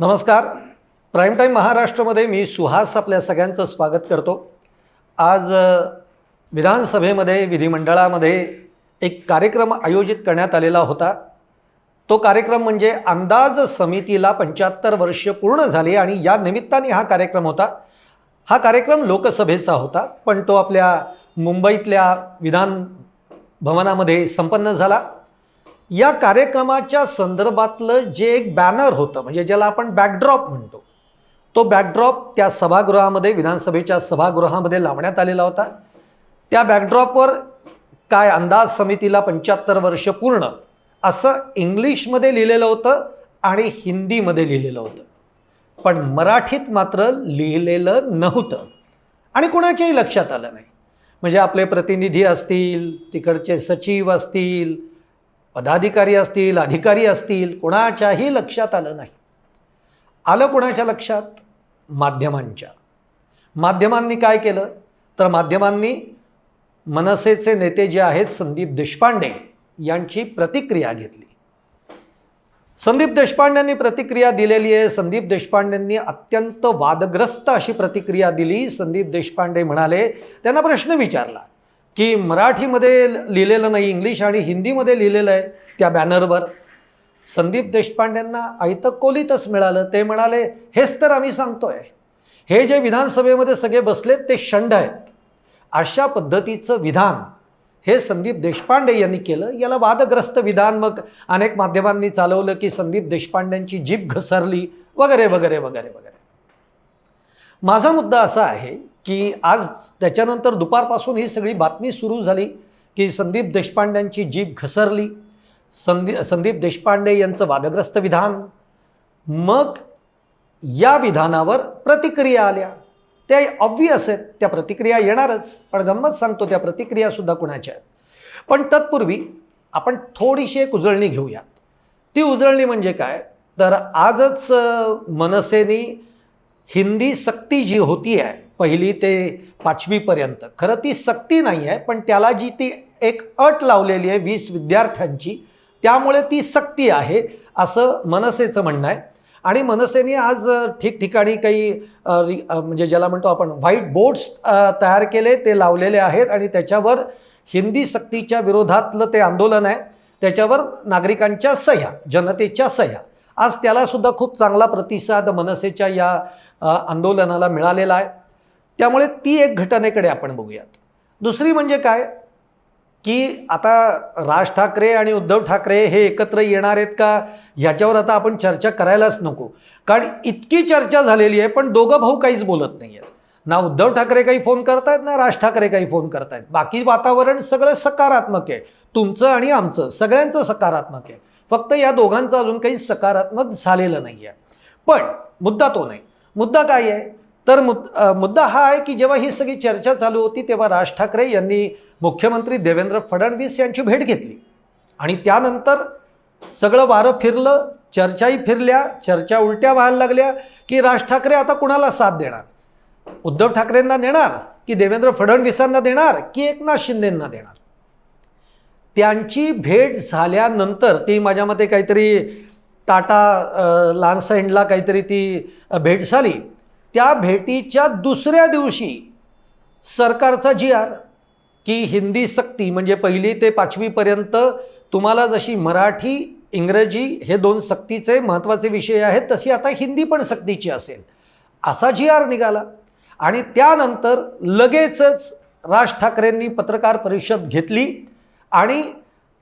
नमस्कार. Prime time महाराष्ट्रामध्ये मी सुहास आपल्या सगळ्यांचं स्वागत करतो. आज विधानसभेमध्ये विधिमंडळामध्ये एक कार्यक्रम आयोजित करण्यात आलेला होता. तो कार्यक्रम म्हणजे अंदाज समितीला पंच्याहत्तर वर्ष पूर्ण झाली आणि या निमित्ताने हा कार्यक्रम होता. हा कार्यक्रम लोकसभेचा होता पण तो आपल्या मुंबईतल्या विधान भवनामध्ये संपन्न झाला. या कार्यक्रमाच्या संदर्भातलं जे एक बॅनर होतं म्हणजे ज्याला आपण बॅकड्रॉप म्हणतो तो बॅकड्रॉप त्या सभागृहामध्ये विधानसभेच्या सभागृहामध्ये लावण्यात आलेला होता. त्या बॅकड्रॉपवर काय अंदाज समितीला पंच्याहत्तर वर्ष पूर्ण असं इंग्लिशमध्ये लिहिलेलं होतं आणि हिंदीमध्ये लिहिलेलं होतं. पण मराठीत मात्र लिहिलेलं नव्हतं. आणि कोणाच्याही लक्षात आलं नाही. म्हणजे आपले प्रतिनिधी असतील तिकडचे सचिव असतील पदाधिकारी असतील अधिकारी असतील कोणाच्याही लक्षात आलं नाही. आलं कोणाच्या लक्षात? माध्यमांच्या. माध्यमांनी काय केलं? तर माध्यमांनी मनसेचे नेते जे आहेत संदीप देशपांडे यांची प्रतिक्रिया घेतली. संदीप देशपांडेंनी प्रतिक्रिया दिलेली आहे. संदीप देशपांडेंनी अत्यंत वादग्रस्त अशी प्रतिक्रिया दिली. संदीप देशपांडे म्हणाले त्यांना प्रश्न विचारला. की मराठीमध्ये लिहिलेलं नाही इंग्लिश आणि हिंदीमध्ये लिहिलेलं आहे त्या बॅनरवर. संदीप देशपांडेंना आयतं कोलीतच मिळालं. ते म्हणाले हेच तर आम्ही सांगतोय. हे जे विधानसभेमध्ये सगळे बसलेत ते शंड आहेत. अशा पद्धतीचं विधान हे संदीप देशपांडे यांनी केलं. याला वादग्रस्त विधान मग अनेक माध्यमांनी चालवलं की संदीप देशपांड्यांची जीभ घसरली वगैरे वगैरे वगैरे वगैरे. माझा मुद्दा असा आहे की आज त्याच्यानंतर दुपारपासून ही सगळी बातमी सुरू झाली की संदीप देशपांड्यांची जीभ घसरली. संदी संदीप देशपांडे यांचं वादग्रस्त विधान. मग या विधानावर प्रतिक्रिया आल्या. त्या ऑब्वियस आहेत त्या प्रतिक्रिया येणारच पण गंमत सांगतो त्या प्रतिक्रियासुद्धा कुणाच्या आहेत? पण तत्पूर्वी आपण थोडीशी एक उजळणी घेऊयात. ती उजळणी म्हणजे काय? तर आजच मनसेनी हिंदी सक्ती जी होती आहे पहिली ते पाचवीपर्यंत. खरं ती सक्ती नाही आहे पण त्याला जी ती एक अट लावलेली आहे वीस विद्यार्थ्यांची त्यामुळे ती सक्ती आहे असं मनसेचं म्हणणं आहे. आणि मनसेने आज ठिकठिकाणी काही रि- म्हणजे ज्याला म्हणतो आपण व्हाईट बोर्ड्स तयार केले ते लावलेले आहेत आणि त्याच्यावर हिंदी सक्तीच्या विरोधातलं ते आंदोलन आहे. त्याच्यावर नागरिकांच्या सह्या जनतेच्या सह्या. आज त्यालासुद्धा खूप चांगला प्रतिसाद मनसेच्या या आंदोलनाला मिळालेला आहे. त्यामुळे ती एक घटनेकडे आपण बघूयात. दुसरी म्हणजे काय? की आता राज ठाकरे आणि उद्धव ठाकरे हे एकत्र येणार आहेत का? ह्याच्यावर आता आपण चर्चा करायलाच नको. कारण इतकी चर्चा झालेली आहे पण दोघं भाऊ काहीच बोलत नाही आहेत ना उद्धव ठाकरे काही फोन करतायत ना राज ठाकरे काही फोन करतायत. बाकी वातावरण सगळं सकारात्मक आहे. तुमचं आणि आमचं सगळ्यांचं सकारात्मक आहे. फक्त या दोघांचं अजून काही सकारात्मक झालेलं नाही आहे पण मुद्दा तो नाही. मुद्दा काय आहे? तर मुद मुद्दा हा आहे की जेव्हा ही सगळी चर्चा चालू होती तेव्हा राज ठाकरे यांनी मुख्यमंत्री देवेंद्र फडणवीस यांची भेट घेतली. आणि त्यानंतर सगळं वारं फिरलं चर्चाही फिरल्या चर्चा उलट्या व्हायला लागल्या की राज ठाकरे आता कुणाला साथ देणार? उद्धव ठाकरेंना देणार की देवेंद्र फडणवीसांना देणार की एकनाथ शिंदेंना देणार? त्यांची भेट झाल्यानंतर ती माझ्या मते काहीतरी टाटा लान्स एंडला काहीतरी ती भेट झाली. त्या भेटीच्या दुसऱ्या दिवशी सरकारचा जी आर की हिंदी सक्ती म्हणजे पहिली ते पाचवीपर्यंत तुम्हाला जशी मराठी इंग्रजी हे दोन सक्तीचे महत्त्वाचे विषय आहेत तशी आता हिंदी पण सक्तीची असेल. असा जी आर निघाला आणि त्यानंतर लगेचच राज ठाकरेंनी पत्रकार परिषद घेतली आणि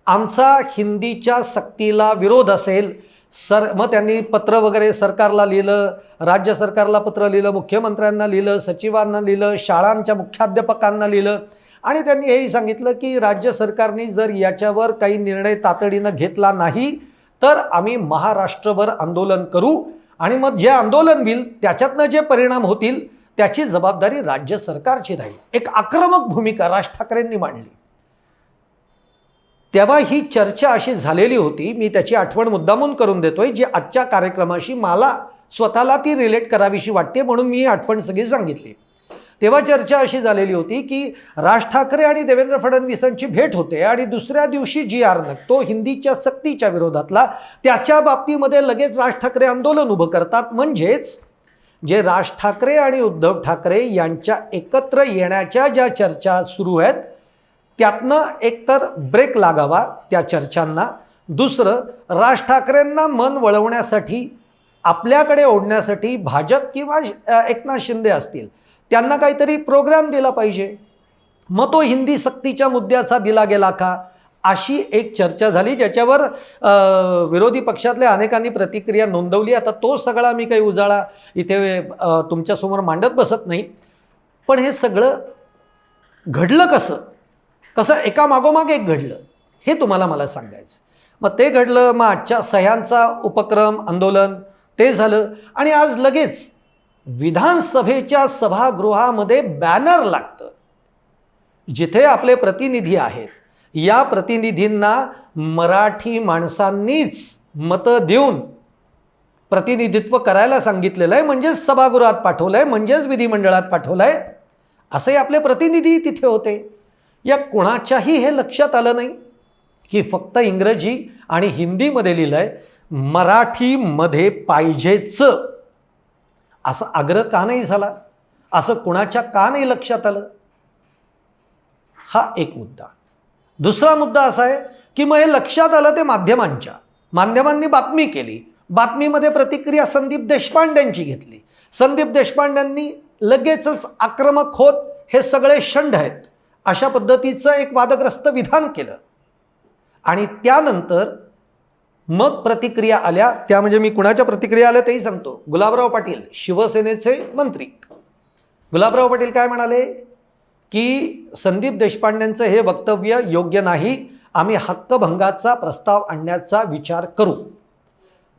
आमचा हिंदीच्या सक्तीला विरोध असेल सर मग त्यांनी पत्र वगैरे सरकारला लिहिलं राज्य सरकारला पत्र लिहिलं मुख्यमंत्र्यांना लिहिलं सचिवांना लिहिलं शाळांच्या मुख्याध्यापकांना लिहिलं. आणि त्यांनी हेही सांगितलं की राज्य सरकारने जर याच्यावर काही निर्णय तातडीनं घेतला नाही तर आम्ही महाराष्ट्रभर आंदोलन करू. आणि मग जे आंदोलन होईल त्याच्यातनं जे परिणाम होतील त्याची जबाबदारी राज्य सरकारची राहील. एक आक्रमक भूमिका राज ठाकरेंनी मांडली. तेव्हा ही चर्चा अशी झालेली होती. मी त्याची आठवण मुद्दामून करून देतोय जी आजच्या कार्यक्रमाशी मला स्वतःला ती रिलेट करावीशी वाटते म्हणून मी आठवण सगळी सांगितली. तेव्हा चर्चा अशी झालेली होती की राज ठाकरे आणि देवेंद्र फडणवीसांची भेट होते आणि दुसऱ्या दिवशी जी आर तो हिंदीच्या सक्तीच्या विरोधातला त्याच्या बाबतीमध्ये लगेच राज ठाकरे आंदोलन उभं करतात. म्हणजेच जे राज ठाकरे आणि उद्धव ठाकरे यांच्या एकत्र येण्याच्या ज्या चर्चा सुरू आहेत त्यातनं एकतर ब्रेक लागावा त्या चर्चांना. दुसरं राज ठाकरेंना मन वळवण्यासाठी आपल्याकडे ओढण्यासाठी भाजप किंवा एकनाथ शिंदे असतील त्यांना काहीतरी प्रोग्राम दिला पाहिजे. मग तो हिंदी सक्तीच्या मुद्द्याचा दिला गेला का? अशी एक चर्चा झाली ज्याच्यावर विरोधी पक्षातल्या अनेकांनी प्रतिक्रिया नोंदवली. आता तो सगळा मी काही उजाळा इथे तुमच्यासमोर मांडत बसत नाही. पण हे सगळं घडलं कसं? कसं एका मागोमाग एक घडलं हे तुम्हाला मला सांगायचं. मग ते घडलं मग आजच्या सह्यांचा उपक्रम आंदोलन ते झालं आणि आज लगेच विधानसभेच्या सभागृहामध्ये बॅनर लागतं. जिथे आपले प्रतिनिधी आहेत या प्रतिनिधींना मराठी माणसांनीच मतं देऊन प्रतिनिधित्व करायला सांगितलेलं आहे म्हणजेच सभागृहात पाठवलं आहे म्हणजेच विधिमंडळात पाठवलं आहे असे आपले प्रतिनिधी तिथे होते. या कोणाच्याही हे लक्षात आलं नाही की फक्त इंग्रजी आणि हिंदीमध्ये लिहिलं आहे मराठीमध्ये पाहिजेच. असं आग्रह का नाही झाला? असं कुणाच्या का नाही लक्षात आलं? हा एक मुद्दा. दुसरा मुद्दा असा आहे की मग हे लक्षात आलं ते माध्यमांच्या. माध्यमांनी बातमी केली. बातमीमध्ये प्रतिक्रिया संदीप देशपांड्यांची घेतली. संदीप देशपांड्यांनी लगेचच आक्रमक होत हे सगळे शंड आहेत. अशा पद्धतीचं एक वादग्रस्त विधान केलं. आणि त्यानंतर मग प्रतिक्रिया आल्या. त्या म्हणजे मी कुणाच्या प्रतिक्रिया आल्या तेही सांगतो. गुलाबराव पाटील शिवसेनेचे मंत्री. गुलाबराव पाटील काय म्हणाले? की संदीप देशपांड्यांचं हे वक्तव्य योग्य नाही. आम्ही हक्कभंगाचा प्रस्ताव आणण्याचा विचार करू.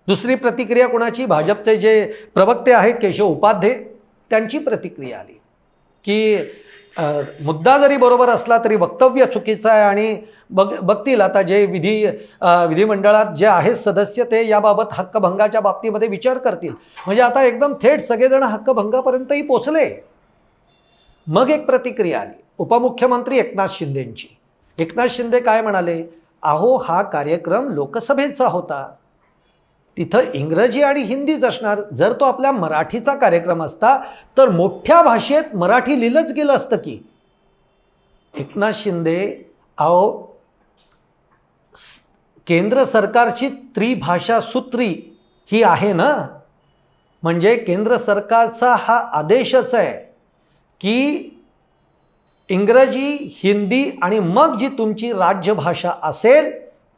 दुसरी प्रतिक्रिया कोणाची? भाजपचे जे प्रवक्ते आहेत केशव उपाध्ये त्यांची प्रतिक्रिया आली. की मुद्दा जरी बरोबर असला तरी वक्तव्य चुकीचं आहे आणि बघ बघतील आता जे विधी विधिमंडळात जे आहेत सदस्य ते याबाबत हक्कभंगाच्या बाबतीमध्ये विचार करतील. म्हणजे आता एकदम थेट सगळेजण हक्कभंगापर्यंतही पोचले. मग एक प्रतिक्रिया आली. उपमुख्यमंत्री एकनाथ शिंदेंची. एकनाथ शिंदे काय म्हणाले? अहो हा कार्यक्रम लोकसभेचा होता. तिथं इंग्रजी आणि हिंदीच असणार. जर तो आपल्या मराठीचा कार्यक्रम असता तर मोठ्या भाषेत मराठी लिहिलंच गेलं असतं की. एकनाथ शिंदे अहो केंद्र सरकारची त्रिभाषा सूत्री ही आहे ना? म्हणजे केंद्र सरकारचा हा आदेशच आहे की इंग्रजी हिंदी आणि मग जी तुमची राज्यभाषा असेल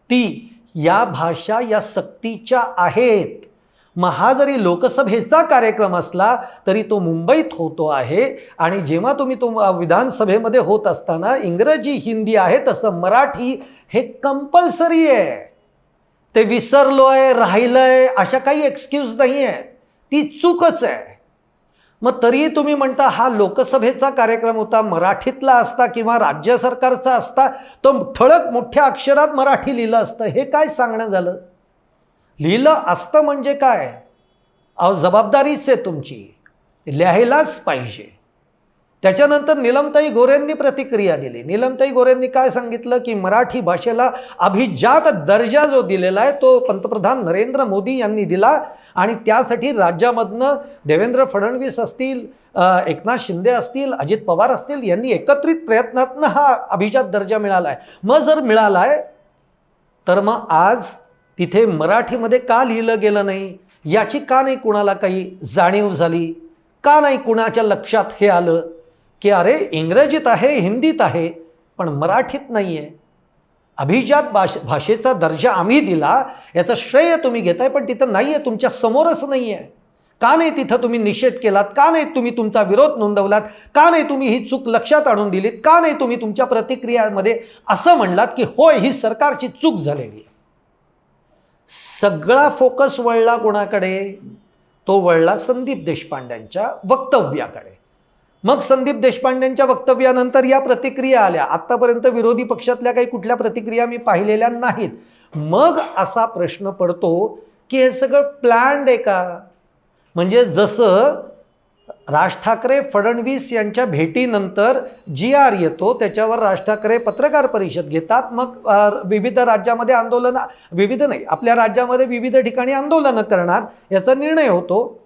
ती या भाषा या सक्तीच्या आहेत. मग हा जरी लोकसभेचा कार्यक्रम असला तरी तो मुंबईत होतो आहे आणि जेव्हा तुम्ही तो विधानसभेमध्ये होत असताना इंग्रजी हिंदी आहे तसं मराठी हे कंपल्सरी आहे. ते विसरलो आहे राहिलं आहे अशा काही एक्सक्यूज नाही आहेत ती चूकच आहे. मग तरीही तुम्ही म्हणता हा लोकसभेचा कार्यक्रम होता मराठीतला असता किंवा राज्य सरकारचा असता तो ठळक मोठ्या अक्षरात मराठी लिहिलं असतं हे काय सांगणं झालं? लिहिलं असतं म्हणजे काय? अहो जबाबदारीच आहे तुमची. लिहायलाच पाहिजे. त्याच्यानंतर निलमताई गोरेंनी प्रतिक्रिया दिली. निलमताई गोरेंनी काय सांगितलं? की मराठी भाषेला अभिजात दर्जा जो दिलेला आहे तो पंतप्रधान नरेंद्र मोदी यांनी दिला. आणि त्यासाठी राज्यामधनं देवेंद्र फडणवीस असतील एकनाथ शिंदे असतील अजित पवार असतील यांनी एकत्रित प्रयत्नातनं हा अभिजात दर्जा मिळाला आहे मग जर मिळाला आहे तर मग आज तिथे मराठीमध्ये का लिहिलं गेलं नाही? याची का नाही कुणाला काही जाणीव झाली? का नाही कुणाच्या लक्षात हे आलं? की अरे इंग्रजीत आहे हिंदीत आहे पण मराठीत नाही आहे अभिजात भाष भाषेचा दर्जा आम्ही दिला याचं श्रेय तुम्ही घेताय पण तिथं नाही आहे तुमच्या समोरच नाही आहे का नाही तिथं तुम्ही निषेध केलात? का नाही तुम्ही तुमचा विरोध नोंदवलात? का नाही तुम्ही ही चूक लक्षात आणून दिलीत? का नाही तुम्ही तुमच्या प्रतिक्रियामध्ये असं म्हणलात की होय ही सरकारची चूक झालेली आहे. सगळा फोकस वळला कोणाकडे? तो वळला संदीप देशपांड्यांच्या वक्तव्याकडे. मग संदीप देशपांड्यांच्या वक्तव्यानंतर या प्रतिक्रिया आल्या. आत्तापर्यंत विरोधी पक्षातल्या काही कुठल्या प्रतिक्रिया मी पाहिलेल्या नाहीत. मग असा प्रश्न पडतो की हे सगळं प्लॅन्ड आहे का? म्हणजे जसं राज ठाकरे फडणवीस यांच्या भेटीनंतर जी आर येतो त्याच्यावर राज ठाकरे पत्रकार परिषद घेतात. मग विविध राज्यामध्ये आंदोलनं विविध नाही आपल्या राज्यामध्ये विविध ठिकाणी आंदोलनं करणार याचा निर्णय होतो.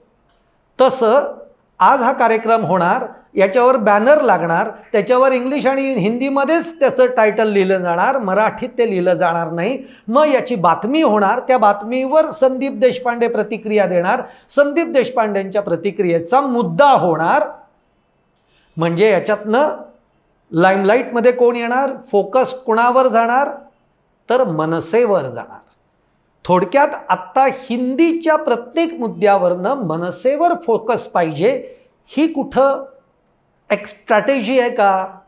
तसं आज हा कार्यक्रम होणार. याच्यावर बॅनर लागणार त्याच्यावर इंग्लिश आणि हिंदीमध्येच त्याचं टायटल लिहिलं जाणार मराठीत ते लिहिलं जाणार नाही. मग याची बातमी होणार त्या बातमीवर संदीप देशपांडे प्रतिक्रिया देणार. संदीप देशपांडेंच्या प्रतिक्रियेचा मुद्दा होणार. म्हणजे याच्यातनं लाईमलाईटमध्ये कोण येणार? फोकस कुणावर जाणार? तर मनसेवर जाणार. थोडक्यात आत्ता हिंदीच्या प्रत्येक मुद्द्यावरनं मनसेवर फोकस पाहिजे ही कुठं एक स्ट्रॅटेजी आहे का?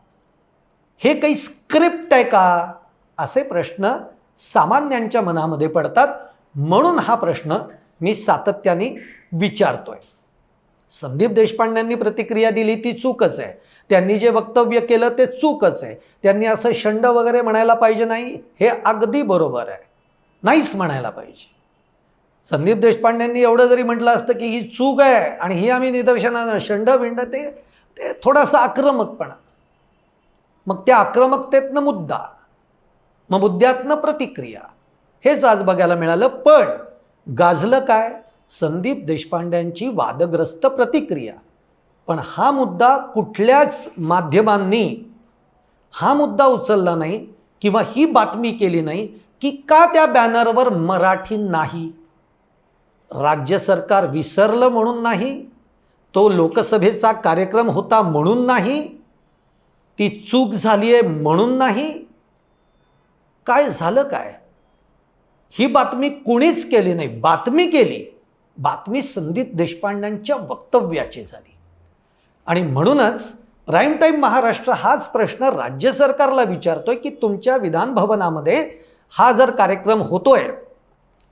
हे काही स्क्रिप्ट आहे का? असे प्रश्न सामान्यांच्या मनामध्ये पडतात. म्हणून हा प्रश्न मी सातत्याने विचारतोय. संदीप देशपांड्यांनी प्रतिक्रिया दिली ती चूकच आहे. त्यांनी जे वक्तव्य केलं ते चूकच आहे. त्यांनी असं शंड वगैरे म्हणायला पाहिजे नाही हे अगदी बरोबर आहे. नाहीच म्हणायला पाहिजे. संदीप देशपांडेंनी एवढं जरी म्हटलं असतं की ही चूक आहे आणि ही आम्ही निदर्शनानं शंड विंड ते ते थोडासा आक्रमकपणा. मग त्या आक्रमकतेतनं मुद्दा मग मुद्द्यातनं प्रतिक्रिया हेच आज बघायला मिळालं. पण गाजलं काय? संदीप देशपांड्यांची वादग्रस्त प्रतिक्रिया. पण हा मुद्दा कुठल्याच माध्यमांनी हा मुद्दा उचलला नाही किंवा ही बातमी केली नाही की का त्या बॅनरवर मराठी नाही? राज्य सरकार विसरलं म्हणून नाही? तो लोकसभेचा कार्यक्रम होता म्हणून नाही ती चूक झाली आहे म्हणून नाही. काय झालं काय? ही बातमी कुणीच केली नाही. बातमी केली. बातमी संदीप देशपांड्यांच्या वक्तव्याची झाली. आणि म्हणूनच प्राईम टाईम महाराष्ट्र हाच प्रश्न राज्य सरकारला विचारतोय की तुमच्या विधानभवनामध्ये हा जर कार्यक्रम होतोय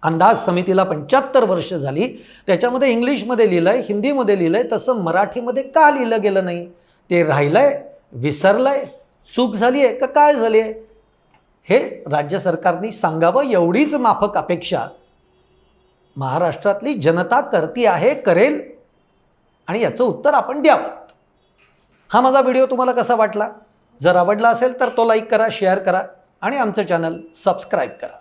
अंदाज समितीला पंच्याहत्तर वर्ष झाली. त्याच्यामध्ये इंग्लिशमध्ये लिहिलं आहे हिंदीमध्ये लिहिलं आहे तसं मराठीमध्ये का लिहिलं गेलं नाही? ते राहिलं आहे विसरलं आहे चूक झाली आहे का काय झाली आहे हे राज्य सरकारने सांगावं एवढीच माफक अपेक्षा महाराष्ट्रातली जनता करती आहे करेल आणि याचं उत्तर आपण द्यावं. हा माझा व्हिडिओ तुम्हाला कसा वाटला? जर आवडला असेल तर तो लाईक करा शेअर करा आणि आमचं चॅनल सबस्क्राईब करा.